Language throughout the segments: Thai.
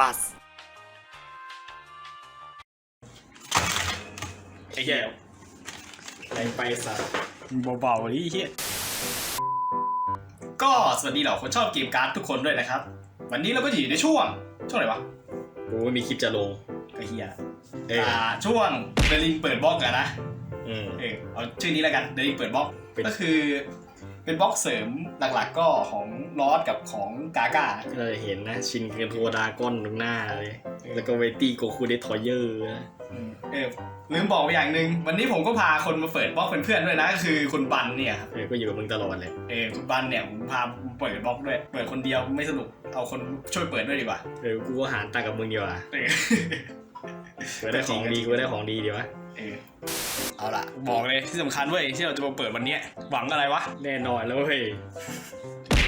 บัสไอ้เหี้ยแรงไปสัตว์เบาๆดิเฮียก็สวัสดีเหล่าคนชอบเกมการ์ดทุกคนด้วยนะครับ วันนี้เราก็อยู่ในช่วง ช่วงไหนวะกูไม่มีคลิปจะลงก็เฮียเอออ่าช่วงเดลิงเปิดบล็อกอะนะอืม เออเอาชื่อนี้แล้วกันเดลิงเปิดบล็อก เป็น ก็คือเป็นบล็อกเสริมหลักๆก็ของ ลอสกับของกาก้าก็เลยเห็นนะ ชินเคนโทดาก้อนตรงหน้าเลย แล้วก็เวตี้โกคูเดทอยเยอร์นะเออลืมบอกไปอย่างหนึ่งวันนี้ผมก็พาคนมาเปิดบล็อกเป็นเพื่อนด้วยนะก็คือคุณบันเนี่ยครับเออก็อยู่กับมึงตลอดเลยเออคุณบันเนี่ยผมพาเปิดบล็อกด้วย เปิดคนเดียวไม่สนุกเอาคนช่วยเปิดด้วยดีกว่าเออกูก็หารตากับมึงดีกว่าเออกูได้ของดีกูได้ของดีดีวะเออเอาล่ะ บอกเลยที่สำคัญเว้ยที่เราจะมาเปิดวันเนี้ยหวังอะไรวะ แน่นอนแล้วเว้ย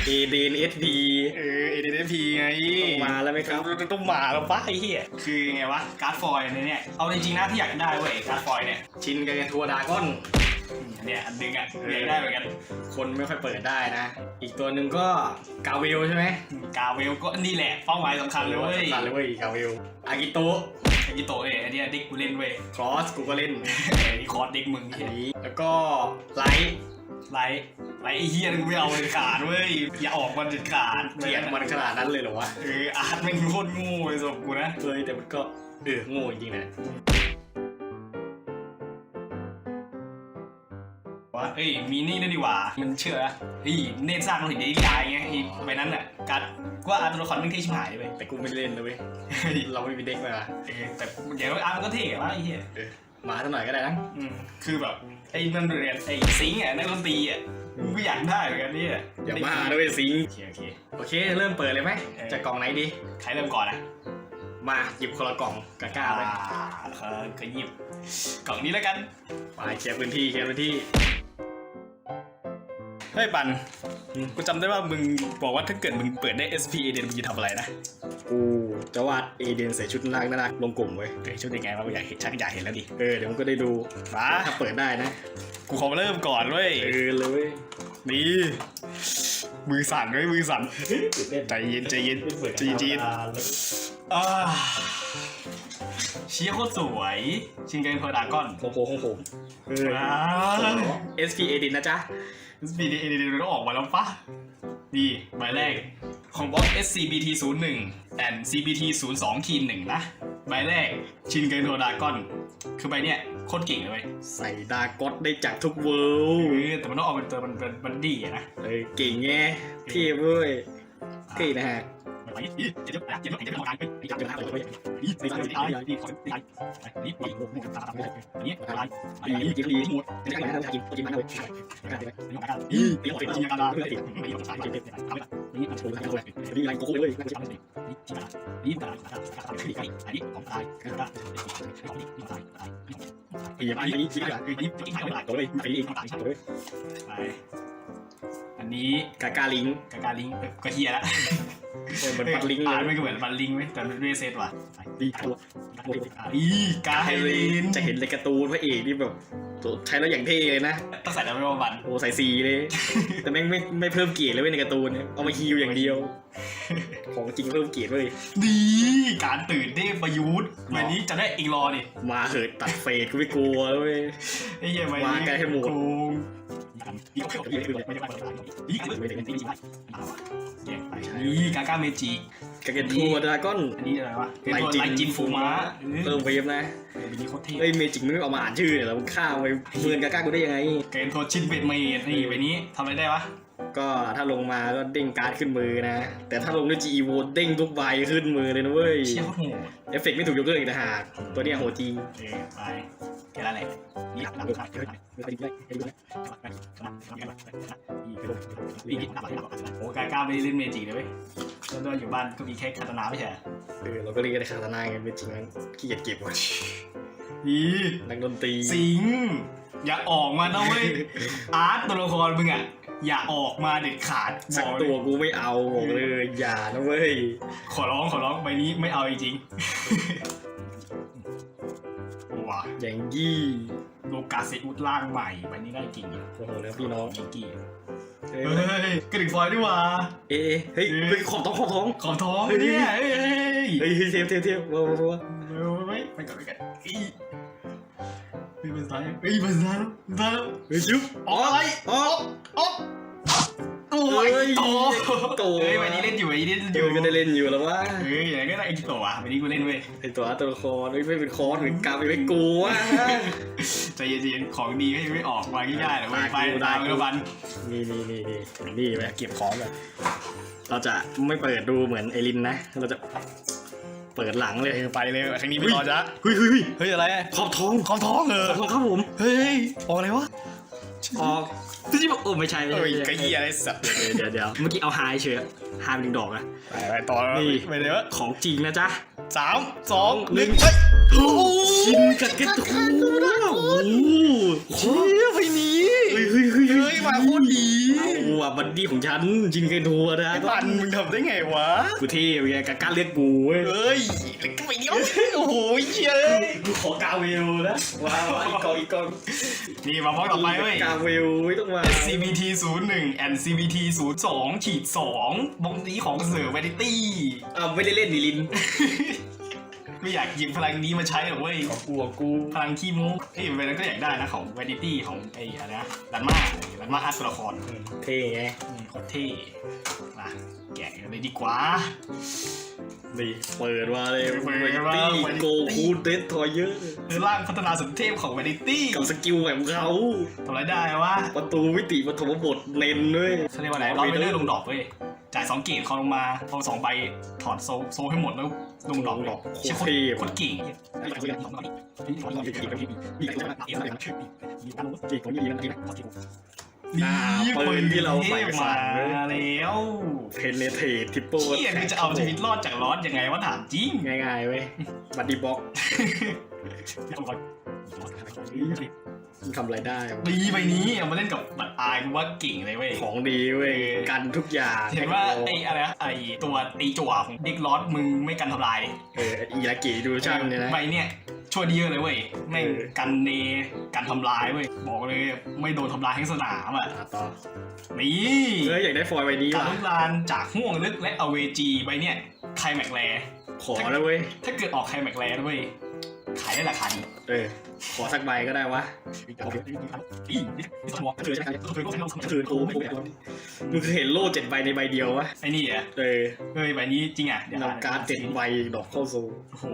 เอเดนเอสพีเออ ADP ไงต้องมาแล้วไหมครับต้องต้องมาแล้วปะไอ้เหี้ยคือไงวะการ์ดฟอยล์เนี่ยเอาจริงๆนะที่อยากได้เว้ยการ์ดฟอยล์เนี่ยชินเคนโทดาก้อนเนี่ยอันหนึงอะอยากได้เหมือนกัน คนไม่ค่อยเปิดได้นะ อีกตัวหนึ่งก็กาเวลใช่ไหมกาเวลก็นี่แหละเป้าหมายสำคัญเลยเว้ยสำคัญเลยเว้ยกาเวลอากิโตะไอ้กิโตะเอ้ยอันเนี้ยเด็กกูเล่นเว้ยครอสกูก็เล่นไอ้คอร์ดเด็กมึงอันเหี้ยนี้แล้วก็ไลท์ ไลท์ไลท์ไอ้เหี้ยนี่กูไม่เอาเลยขาดเว้ยอย่าออกมันเด็ดขาดเกลีเกลียยดดมันขนาดนั้นเลยเหรอวะเอออาร์ตแม่งโคตรโงูเลยสำหรับกูนะ เฮ้ยแต่มันก็เออโง่จริงๆนะว่าเอ้ยมีนี่นั่นดีกว่า มันเชื่อเฮ้ยเนตรสร้างเราเห็นได้ยายไงไอ้ใบนั้นอะกัดว่าอาร์ตตัวละครไม่งเท่ชิบหายเลยแต่กูไม่ได้เล่นนะเว้ยเฮ้ยเราไม่มีเด็กมาเออแต่อย่างว่าอาร์ตมันก็เท่วะไอ้เหี้ยเออมาสักหน่อยก็ได้นะอืมคือแบบ ไอ้นั่นเรียนไอ้ซิงค์อะนักดนตรีอะกูก็อยากได้เหมือนกันเนี่ยอย่ามาด้วยสิงโอเคโอเคโอเค เริ่มเปิดเลยไหมเออจากกล่องไหนดี ใครเริ่มก่อนอะมาหยิบคนละกล่องกล้าๆไปเออก็หยิบ กล่องนี้แล้วกันไปเคลียร์พื้นที่เคลียร์พื้นที่เฮ้ยปันอืมกูจำได้ว่ามึงบอกว่าถ้าเกิดมึงเปิดได้ SP เดนมึงจะทำอะไรนะ กู จะวาดเอเดนใส่ชุดน่ารักน่ารักลงกลุ่มเว้ยเฮ้ยชุดยังไงวะกูอยากเห็นชักอยากเห็นแล้วดิเออเดี๋ยวมันก็ได้ดูมาถ้าเปิดได้นะกูขอเริ่มก่อนเว้ยเออเลยนี่มือสั่นไว้ยมือสั่นใจเย็นใจเย็นใจเย็นอ่าเชียร์โคตรสวย ชิงเกินเพอร์ดากอนของผมของผมเออว้าว SP เอเดนนะจ๊ะปีนี้เอเดนต้องออกมาแล้วปะนี่ใบแรก ของบล็อก SCBT 0 1 and CBT 0 2คีนหนึ่งนะ ใบแรกชินเกินเพอร์ดากอน คือใบเนี้ยโคตรเก่งเลยเว้ยใส่ดาก็อตได้จากทุกเวิลเอด์อแต่มันต้องออกเป็นตัวมันเป็นบันดี้อะนะ เออเก่งแงเท่เว้ยเท่นะฮะ ไป นี่เจ็บเจ็บเจ็บเจ็บเจ็บการไปจับจับจับไปนี่ไปไปไปนี่ขอไปนี่ไปนี่ตาตาไปนี่อะไรดีกินดีหมดจะได้มากินกินมันเลยนี่การนี่เดี๋ยวไปจินตนาการเพื่อติดไม่ยอมสายเจ็บทำไปนี่มันโชว์ให้ดูดีไรโก้เลยนี่จินตนานี่จินตนานี่ตาตาตานี่อันนี้ของตายตาของนี่นี่ตายตายปียมาอีกทีละคือนี่จริงๆไม่ตายตัวเลยไปอีกตายใช่ตัวเลยไปอันนี้กากาลิงกาการลิงก็เฮียละเหมือนปัดลิงเลอ่านยไม่ก็เหมือนปัดลิงไหมแต่ไม่เซตว่ะดีตัวอีกาไฮลินจะเห็นในการ์ตูนพระเอกที่แบบใช้แล้วอย่างเท่เลยนะต้องใส่แล้วไม่ว่าบันโอ้ใส่สีเลย แต่แม่งไม่ไม่เพิ่มเกียรติเลยเว้ยในการ์ตูนเอามาฮิวอย่างเดียว ของจริงเพิ่มเกียรติเว้ยดีการตื่นได้ประยุทธ์วันนี้จะได้อีกรอดิมาเหอะตัดเฟดกูไม่กลัวแล้วเว้ยไอ้เหี้ยวันวางนี้กันให้หมดโกงนี่ก็เข้าไปเลยไม่ได้ไปเลยนี่ก็ไม่ได้เป็นที่ได้แยกไปนี่กาก้าเมจิกาเกนทัวดราก้อนอันนี้อะไรวะไลจินไลจินฟูม้าเพิ่มเวฟนะเออนี้โคตรเท่เอ้ยเมจิกมึงไม่เอามาอ่านชื่อเนี่ยแล้วมึงฆ่าไปเมือนกาก้ากูได้ยังไงเกนโทชินเบดเมดนี่ใบนี้ทำอะไรได้วะ ก็ถ้าลงมาก็เด้งการ์ดขึ้นมือนะ แต่ถ้าลงด้วย GE v o เด้งทุกใบขึ้นมือเลยนะเว้ย เชี่ยโคตรโหดเอฟเฟกต์ไม่ถูกยกเลิกอีกนะฮะตัวเนี้ยโหดจริงเออไปแค่นั้นแหละนี่หลับหลับหลับหลับไม่ไปดูเลยไปดูเลยโอ้กาก้าไม่ได้เล่นเมจิเลยเว้ยแล้วก็อยู่บ้านก็มีแค่คาตานาไม่ใช่เหรอเออเราก็เรียกได้คาตานาไงเป็นจริงนั้นขี้เกียจเก็บว่ะอีนักดนตรีสิงห์อย่าออกมานะเว้ยอาร์ตตัวละครมึงอะ อย่าออกมาเด็ดขาดสักบอกตัวกูไม่เอาบอกเลยอย่านะเว้ยขอร้องขอร้องใบนี้ไม่เอาจริงๆ ว้าอย่างยี่โลกาเซอุดล่างใหม่ใบนี้ได้จริงอะโอ้โหแล้วพี่น้องจิงกี้เอ้ยเฮ้ยกระดิ่งฟอยด้วยว่ะ เอ๊ะเฮ้ยเฮ้ยขอบท้องขอบท้อง ขอบท้องเนี่ยเฮ้ยเฮ้ยเฮ้ยเทียบเทียบเทียบว้าวว้าวว้าวไม่ไม่ไปก่อนไปก่อนเฮ้ยเฮ้ยมันซ้ายเฮ้ยมันซ้ายแล้วมันซ้ายแล้วเฮ้ยชุบออกอะไรออกออก โอ้ยเฮ้โตโตเฮ้ยวันนี้เล่นอยู่วันนี้เล่นอยู่ก็ได้เล่นอยู่แล้วว่าเฮ้ยอย่างนั้นก็ได้ไอ้โตอะวันนี้กูเล่นเว้ยไอตัวตัวละครเฮ้ยไม่เป็นคอนเหมือนกาไปไม่กลัว ใจเย็นๆของดีก็ยังไม่ออกมาง่ายๆหรอกเว้ยไปตามกูกันวันนี่นี่นี่นี่นี่ไปเก็บของกันเราจะไม่เปิดดูเหมือนไอรินนะ เราจะเปิดหลังเลยไปเลยครั้งนี้ไม่รอจ้ะเฮ้ยเฮ้ยเฮ้ยเฮ้ยอะไรขอบทองขอบท้องเหรอขอบทองครับผม เฮ้ยออกอะไรวะ ออกที่บอกโอ้ไม่ใช่ไม่เฮ้ยใช่กระเหียอะไรสัตว์เดี๋ยวเดี๋ยวเมื่อกี้เอาไฮเฉยไฮเป็นหนึ่งดอกอะไปไปต่อแล้วนี่ไปเลยวะของจริงนะจ๊ะ สามสองหหนึ่นึ่งงเฮ้ยโอ้ชินกับกระตูโอ้โหเชี่ยไปหนีเฮ้ยเฮ้ยเฮ้ยเฮ้ยมาโคตรดีเอาว่ะบัดดี้ของฉันจินเกนทัวร์นะไอ้ปันมึงทำได้ไงวะกูเท่เว้ยกล้าเรียกกูเว้ยเฮ้ย แล้วก็ไปเดียวโอ้โหเชี่ยกูขอกาเวลนะว้าวอีกกองอีกกองนี่มาพร้อมต่อไปเว้ยกาเวลไม่ต้องมา SCBT 01 and CBT 02ขีด2บงนี้ของเสือแวนิตี้อ้าวไม่ได้เล่นดิลินไม่อยากหยิบพลังนี้มาใช้หรอกเว้ยของกูของกู พลังขี้โม้เอ้ยเวนั้นก็อยากได้นะของแวนิตี้ของไอ้อะไรนะดันมาดันมาอาร์ตตัวละครเท่ไงอืมโคตรเท่มาแกะกันเลยดีกว่า นี่เปิดมาเลยเปิดเวมาตี้ Vanity โกคูเดสทอยเยอะคือร่างพัฒนาสุดเทพของแวนิตี้กับสกิลแบบเขา ทำอะไรได้วะประตูมิติปฐมบทเน้นด้วยเขาเรียกว่าอะไรร้อยไปเรื่อยลงดอกเว้ย จ่ายสองเกตคอลงมาเอาสองใบถอดโซโซให้หมดแล้วลงดอกเลยโคเชี่ยตโครตรเท่โคตรเก่ง อ่าปืนที่เราใส่มาสั่นเลยแล้วเพนเนเทตทิปโปเชี่ยคือจะเอาชีวิตรอดจากร้อนยังไงวะถามจริง ง่ายๆเว้ยบัดดี้บ็อกทำอะไรได้วะดีใบนี้เอามาเล่นกับบัตรอายกูว่าเก่งเลยเว้ย ของดีเว้ย กันทุกอย่างเห็นว่าไอ้อะไรนะไอ้ตัวตีจั่วของเด็กร้อนมึงไม่กันทำลาย เอออีรากิดูชั่นเนี่ยนะใบเนี่ย ช่วยดีเยอะเลยเว้ยแม่งเออกันเนกันทำลายเว้ยบอกเลยไม่โดนทำลายทั้งสนามอะอะต่อนี่เฮ้ยอยากได้ฟอยล์ใบนี้การว่ะลุกลานจากห่วงลึกและอเวจีใบเนี่ยไคลแม็กแลขอแล้วเว้ยถ้าเกิดออกไคลแม็กแลนะเว้ยขายได้ราคาดีเออขอสักใบก็ได้วะอีนี่สมองคือใช่ไหมคือโอ้ไม่มึงเคยเห็นโล่เจ็ดใบในใบเดียววะไอ้นี่อะเออเฮ้ยใบนี้จริงอะเดี๋ยวนำการดเจ็ดใบดอกเข้าโซโอ้โห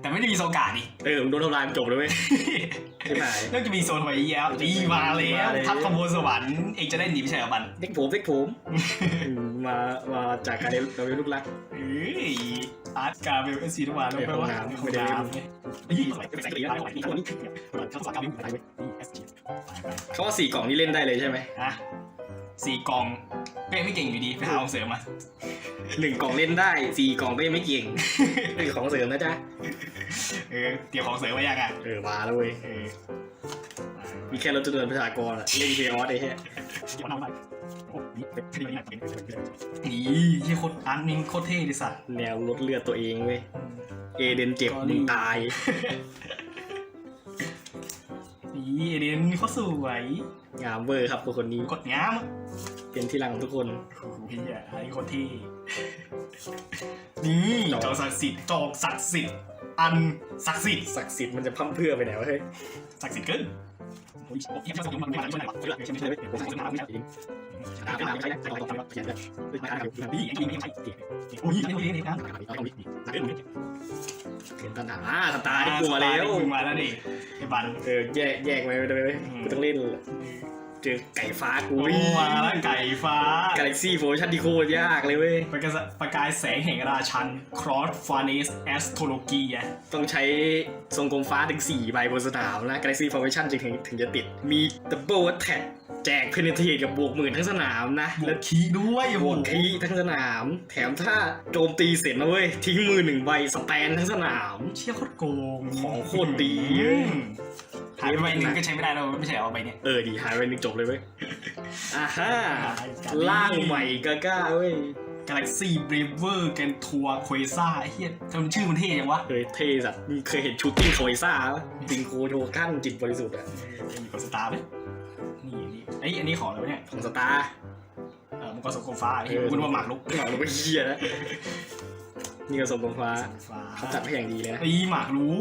แต่ไม่ได้มีโซกาดดิเออมึงโดนทำลายมันจบเลยเว้ยใช่ไหมนอกจากมีโซนทำไมเยอะดีมาแล้วมาแล้วทัพขบวนสวรรค์เองจะได้หนีไม่ใช่เหรอบันเด็กผมเด็กผมอืมมามาจากการเรียนเราเป็นลูกรักเอ้ยอาร์ตการเบลเอสซีทุกวันแล้วในห้องว่าน้ำไม่ไม่ได้ได้เล่นนี่ใส่ใส่ได้หลายคนนี่ข้าวสารการวิ่งไปเว้ยนี่เอสจีเขาว่าสี่กล่องนี่เล่นได้เลยใช่ไหมฮะสี่กอง ก็ยังไม่เก่งอยู่ดีไปหาของเสริมมาหนึ่งกล่องเล่นได้สี่กล่องก็ยังไม่เก่งนี่คือของเสริมนะจ๊ะเออเตรียมของเสริมไว้ยังอะเออมาแล้วเว้ยเออมีแค่รถจำนวนประชากรอะเล่นเคออสไอ้เหี้ยนี่ที่โคตรอาร์ตมิงโคตรเท่เลยสัตว์แนวลดเลือดตัวเองเว้ยเอเดนเจ็บมึงตายนี่เดนเขาสวยงามเวอร์ครับคนนี้กดงาม เป็นที่รังของทุกคนโอ้โหเฮียไอ้โคตรเท่นี่จอกศักดิ์สิทธิ์จอกศักดิ์สิทธิ์อันศักดิ์สิทธิ์ศักดิ์สิทธิ์มันจะพร่ำเพรื่อไปไหนวะเฮ้ยศักดิ์สิทธิ์เกินโอ้ยโอ้ยยังไม่มันไม่มาไม่มาไม่มาไม่มาไม่มาไม่มาไม่มาไม่มานี่ยังไม่ใช่โอ้ยไม่รู้เลยนะเห็นตาหนาสตาร์ที่กลัวแล้วมึงมาแล้วดิไอ้บันเออแยกแยกไว้ได้ไหมกูต้องเล่น เจอไก่ฟ้ากูโอ้มาแล้วไก่ฟ้ากาแล็กซี่โฟชั่นที่โคตรยากเลยเว้ย ประกายประกายแสงแห่งราชัน cross furnace astrology อะต้องใช้ทรงกลมฟ้าถึง 4 ใบบนสนามนะ Galaxy Formation จึงถึงถึงจะติด มี Double Attack แจก Penetrate กับบวกหมื่นทั้งสนามนะ บวและกคีด้วยโอ้บโหวกทีทั้งสนาม แถมถ้าโจมตีเสร็จนะเว้ย ทิ้งมือหนึ่งใบสแตนทั้งสนาม เชี่ยโคตรโกงของโคตรดี อืม หายไปใบหนึ่งก็ใช้ไม่ได้แล้วไม่ใช่เหรอใบเนี้ยเออดีหายไปหนึ่งจบเลยเว้ยอ่าฮะการดีล่างใหม่กาก้าเว้ย Galaxy Braver กันทัวร์ Quasar ไอ้เฮียทำไมชื่อมันเท่ยังวะเฮ้ยเท่สัตว์มึงเคยเห็นชูตติ้งโคยซ่าปะจิงโคโทขั้นจิตบริสุทธิ์อะมีกดสตาร์ไหมนี่นี่ไอ้ยอันนี้ของอะไรวะเนี่ยของสตาร์เออมังกรสกลฟ้าไอ้เหี้ยคุณว่าหมากรุกหมอรู้ว่าเฮียนะนี่ก็ทรงกลมฟ้าฟ้าเขาจัดให้อย่างดีเลยนะไอ้หมากรู้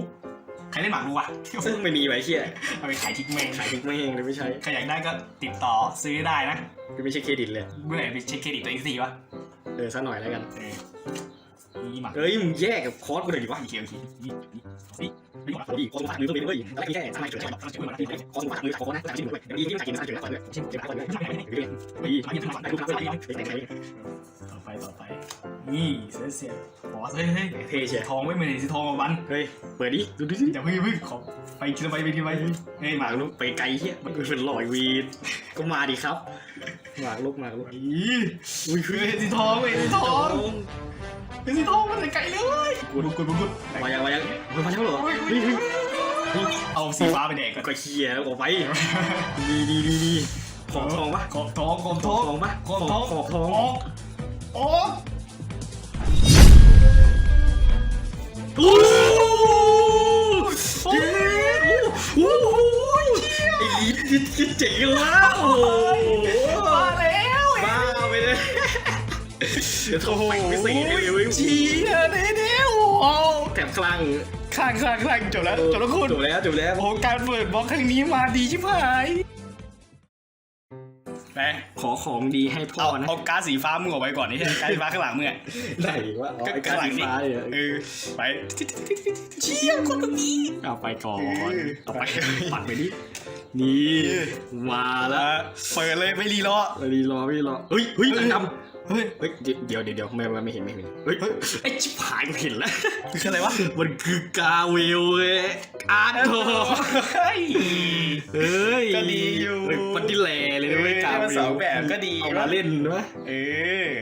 ใครเล่นหมากรู้วะซึ่งไม่มีไว้เชี่ยเอาไปขายทิ้งแม่งขายทิ้งไม่เองเลยไม่ใช่ใครอยากได้ก็ติดต่อซื้อได้นะคือไม่ใช่เครดิตเลยเมื่อไหร่ไปเช็คเครดิตตัวเองสิวะเออสักหน่อยแล้วกันเออนี่หมากเอ้ยมึงแยกกับคอร์สกูหน่อยดิวะโอเคโอเคนี่นี่นี่นี่หมากโอ้ยคอร์สกูฟัดมือต้องเป็นด้วยอะไรแค่สร้างให้เกิดใช่ไหมคอร์สกูฟัดมือขอนะแต่ชิ้นหนึ่งด้วยเดี๋ยวดีที่ไม่กินสร้างเกิดก่อนด้วยชิ้นเก็บก่อนด้วยดีได้รูปลักษณ์ได้รูปลักษณ์ได้ต่อ ไปต่อไป นี่เสียเสียบอสเฮ้ยเฮ้ยเท่เชียทองไม่เหมือนสีทองกับวันเฮ้ยเปิดดิดูดิอย่าเพิ่งอย่าเพิ่งขอไปทีละใบไปทีละใบเฮ้ยหมากลูกไปไกลเฮียมันเป็นลอยวีดก็มาดิครับหมากลูกหมากลูกอีอุ้ยเฮ้ยสีทองเว้ยสีทองเฮ้ยสีทองมันไกลเลยกุดกุดกุดกุดมายังมายังมาแล้วเหรอเฮ้ยเฮ้ยเฮ้ยเอาสีฟ้าไปแดกก่อนก็เฮียแล้วออกไปดีดีดีดีขอบทองปะขอบทองขอบขทออบงทองปะ ขอบทองขอบทองออก ออกโอ้โหโอ้โหไอ้ลิ้นคิดคิดเจ๋งแล้วโอ้โหมาแล้วบ้าไปเลยเดี๋ยวทองไปไม่สีเลยเว้ยเชียร์เด้เด้โอ้โหแถมคลั่งข้างข้างข้างจบแล้วจบแล้วคุณจบแล้วจบแล้วโอ้โหการเปิดบล็อกครั้งนี้มาดีชิบหาย ไปขอของดีให้พ่อเอานะเอาการดสีฟ้ามึงออกไปก่อนนี่การดสีฟ้าข้างหลังมึงอะไหนวะอ๋อไอ้การสีฟ้าเนี่ยเออไปเชี่ยคนตรงนี้เอาไปก่อนเออเอาไปปัดไปดินี่มาแล้วแล้วเปิดเลยไม่รีรอไม่รีรอไม่รีรอเฮ้ยเฮ้ยหนังดำเฮ้ยเฮ้ยเดี๋ยวเดี๋ยวเดี๋ยวไม่ไม่ไม่เห็นไม่เห็นเฮ้ยไอ้ชิบหายกูเห็นแล้วคืออะไรวะมันคือกาเวลเว้ยอาร์ตโตเฮ้ยเฮ้ยก็ดีอยู่เฮ้ปัดดิแลเลยนะเว้ย กาเวเออลสองแบบก็ดีเอามาเล่นนะเออ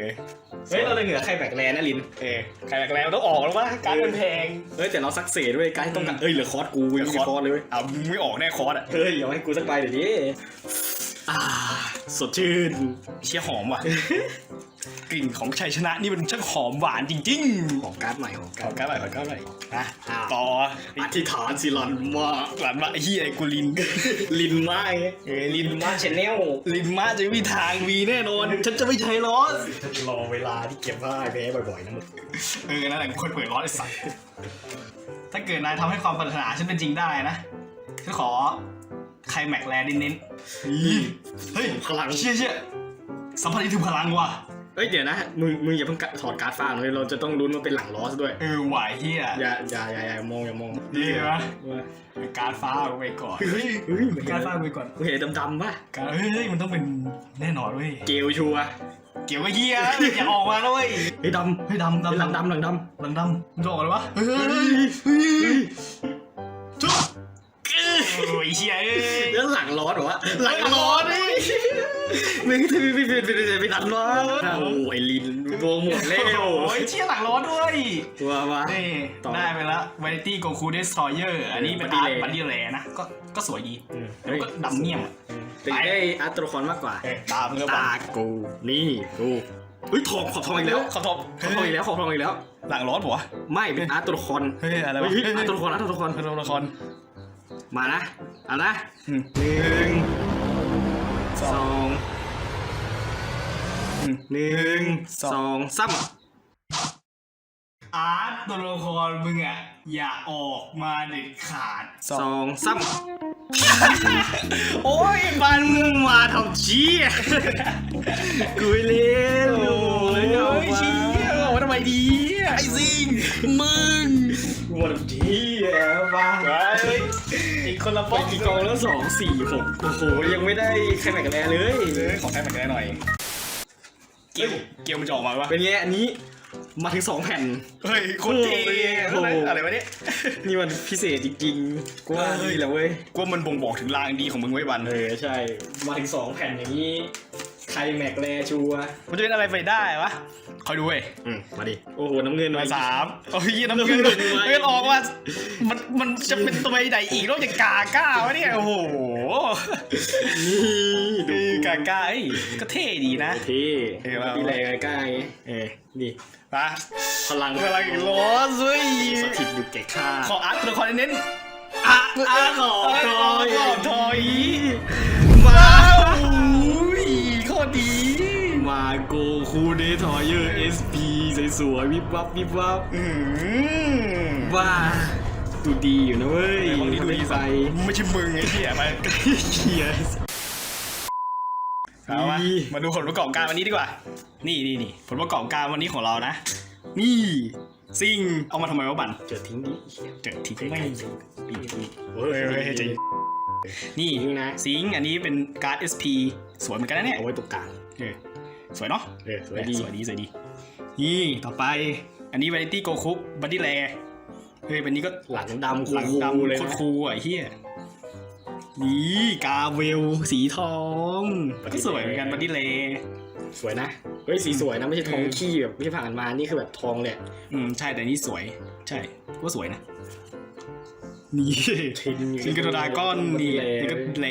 เฮ้ยเราเลยเหนือใครแบกแลนะลินเออใครอยากแล้วต้องออกแล้ววะการดมันแพงเฮ้ยแต่เราซักเซสด้วยการที่ต้องการเอ้ยเหลือคอร์สกูไม่มีคอร์สเลยเว้ยอะมึงไม่ออกแน่คอร์สอะเฮ้ยเอาให้กูสักใบเดี๋ยวนี้อ่าสดชื่นเชี่ยหอมว่ะก ลิ่นของชัยชนะนี่มันช่างหอมหวานจริงของการ์ดใหม่ของๆขการ์อดก้าวหน่อยขอก้าวหน่อยอะอ่าต่ออธิษฐานสิลันมาหลานว่าไอ้เฮียไอ้กูลินลินมาไงเออลินมาชแนลลินมาจะไม่มีทางมีแน่นอนฉันจะไม่ใช้ล้อสฉันรอเวลาที่เก็บผ้าแพ้บ่อยๆนะมึงเออนั่นแหละคนเปิดล้อไอ้สัตว์ถ้าเกิดนายทำให้ความปรารถนาฉันเป็นจริงได้นะฉันขอใครแม็กแลเน้นๆ เฮ้ยพลังเชี่ยเชี่ยสัมผัสได้ถึงพลังว่ะ เอ้ยเดี๋ยวนะมึงมึงอย่าเพิ่งถอดการ์ดฟ้าเลยเราจะต้องลุ้นว่าเป็นหลังลอสด้วย เออไหวเฮียอย่าอย่าอย่าอย่ามองอย่ามองดีไหมว่าการดฟ้าเอาไปก่อนเฮ้ยเฮ้ยการดฟ้าเอาไปก่อนกูเห็นดำๆป่ะการเฮ้ยเฮ้ยมันต้องเป็นแน่นอนเว้ยเกลชัวร์เกี่ยวกับเฮียอย่าออกมาแล้วเว้ยเฮ้ยดำเฮ้ยดำเฮ้ยดำหลังดำหลังดหลังดำมันจะออกอะไรวะเฮ้ยำเฮ้ยเฮ้ยจุ๊บ โอ้ยเฮียเอ้ยแล้วหลังร้อนเหรอวะหลังร้อนเลยไม่ไม่ไม่ไม่ไม่ไม่ไม่ทันวะโอ้ยลินโดนหมดแล้ว โอ้ยเชี่ยหลังร้อนด้วยว้าวะนี่ต่อได้ไปแล้ว Vanity Goku Destroyer อันนี้เป็น Buddy อาร์ต Ray บันดี้แลนะ ก็ก็สวยดีเฮ้ยก็ดำเมี่ยมอะแต่ได้อัตโตรคอนมากกว่าเอ้ยตามมึงก็ตาบ้ากูนี่กูเฮ้ยทองขอบทองอีกแล้วขอบทอบขอบทองอีกแล้วขอบทองอีกแล้ว หลังร้อนปะวะไม่เป็นอาร์ตโตรคอนเฮ้ยอะไรเฮ้วะยเฮ้ยเฮ้ยอาร์ตโตรคอนอาร์ตโตรคอนตัวละคร มานะ เอานะอืมหนึ่งสสององอืมหนึ่งสองสองสามอาร์ตตัวละครมึงอะ อย่าออกมาเด็ดขาดสองสามโอ้ยมันมาทำชี้อะกูเล่นโอ้ยเอาเชี่ยโอ้ทำไมดี ไอซิงมึงกูมา คนละไปป๊อกกี่กองแล้วสองสี่หกโอ้โห ยังไม่ได้ใครแข่งกันแน่เลยเออขอแค่มาแค่หน่อย เกลเกลมันจะออกมาปะเป็นไงอันนี้ มาถึงสองแผ่น เฮ้ยคนเท่โอ้โห อะไรวะเนี่ย นี่มันพิเศษจริงๆกูว่าเฮ้ยนี่แหละเว้ยกูว่ามันบ่งบอกถึงรางดีของมึงไว้บันเออใช่ มาถึงสองแผ่นอย่างนี้ใครแม็กแลชัวร์มันจะเป็นอะไรไปได้วะคอยดูเว้ยอืมมาดิ โอ้โห น้ำเงินมามาสามโอ้ยน้ำเงินน้ำเงิน น้ำเงินออกว่ามันมันจะเป็นตัวใหญ่อีกนอกจากกาก้าวะเนี่ยโอ้โหนี่ดูดูกาก้าเอ้ยก็เท่ดีนะ เท่เท่มากดีแรงใกล้ไงเออนี่มาพลังพลังอีกล้อสวยสถิตอยู่แก่ข้าขออาร์ตตัวละครเน้นอะอะขอขทออยขอทอย สวยๆวิบวับวิบวับอืมว่าดูดีอยู่นะเว้ยบางทีดูดีไปไม่ใช่มึงไอ้เหี้ยไปเขียเอามาดีมาดูผลประกอบการวันนี้ดีกว่า นี่นี่นี่ผลประกอบการวันนี้ของเรานะ นี่ซิงเอามาทำไมวะบันเจอทิ้งดิเจอทิ้งไม่ไม่เฮ้ยเฮ้ยเฮ้ยใจเย็นนี่ทิ้งนะซิงอันนี้เป็นการ์ด SP สวยเหมือนกันนะเนี่ยเอาไว้ตรงกลางเออสวยเนาะเออสวยดีสวยดีสวยดี นี่ต่อไป อันนี้ Vanity Go Cup Body l a เฮ้ยวันนี้ก็หลังดำหลังคูลๆเลยดำนะคูลๆอะไอ้เฮียนี่กาเวลสีทอง ก็สวยเหมือนกันบัดดี้เลสวยนะเฮ้ยสีสวยนะไม่ใช่ทองเออขี้แบบที่ผ่านมานี่คือแบบทองเลยอืมใช่แต่นี่สวย ใช่ก็สวยนะ นี่ทินชินกระดาก้อนนี่เลยนี่ก็เล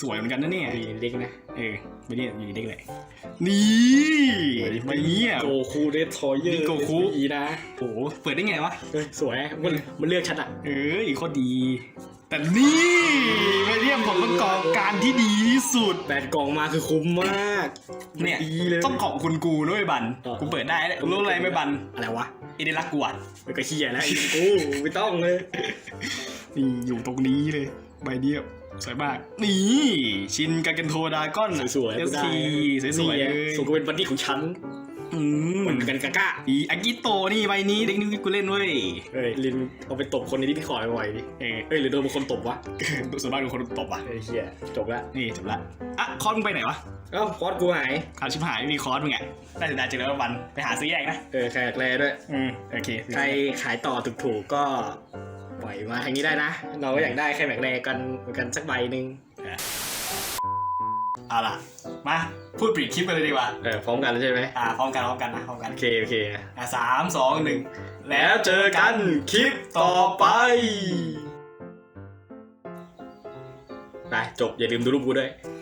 สวยเหมือนกันนะเนี่ยดีเล็กนะเออไม่ได้อยู่เด็กเลยนี่ใบนี้อะโกคูเดทอยเยอร์นี่โกคูอีนะโหเปิดได้ไงวะเฮ้ยสวยมันมันเลือกชัดอะเอออีกโคตรดีแต่นี่ไม่เรียกผลประกอบการที่ดีที่สุดแปดกล่องมาคือคุ้มมากเนี่ยดีเลยต้องขอบคุณกูด้วยบันเออกูเปิดได้รู้อะไรไหม่บันอะไรวะเอเดลักกวดมันก็เฮียแล้วไอ้กูไม่ต้องเลย นี่อยู่ตรงนี้เลย ใบเดียวสวยมาก นี่ชินกาเกนโทดาก้อนสวยๆเอกูสได้ทีสวยๆนี่เลไงยสมก็เป็นบัดดี้ของฉันอืมเหมือนกันกาก้าอีอากิโตนี่ใบนี้เด็กนี่กูเล่นเว้ยเฮ้ยลินเอาไปตบคนในที่พี่ขอบ่อยๆดิเออเฮ้ยหรือโดนเป็นคนตบวะส่วนมากเป็นคนตบอะเฮ้ยเฮียจบละนี่จบละอะคอร์สมึงไปไหนวะเอ้าคอร์สกูหายข่าวชิบหายไม่มีคอร์สมึงอะได้แต่ได้เจอแล้ววันไปหาซื้อแยกนะ เออแขกแรด้วย อืมโอเค ใครขายต่อถูกๆก็ ปล่อยมาทางนี้ได้นะ เราก็อยากได้แค่แม็กแรกันเหมือนกันสักใบหนึ่งเอาล่ะ มาพูดปิดคลิปกันเลยดีกว่าเออพร้อมกันแล้วใช่ไหมอ่าพร้อมกันพร้อมกันนะพร้อมกันโอเคโอเคอะสามสองหนึ่งแล้วเจอกันคลิปต่อไปไปจบอย่าลืมดูรูปกูด้วยอ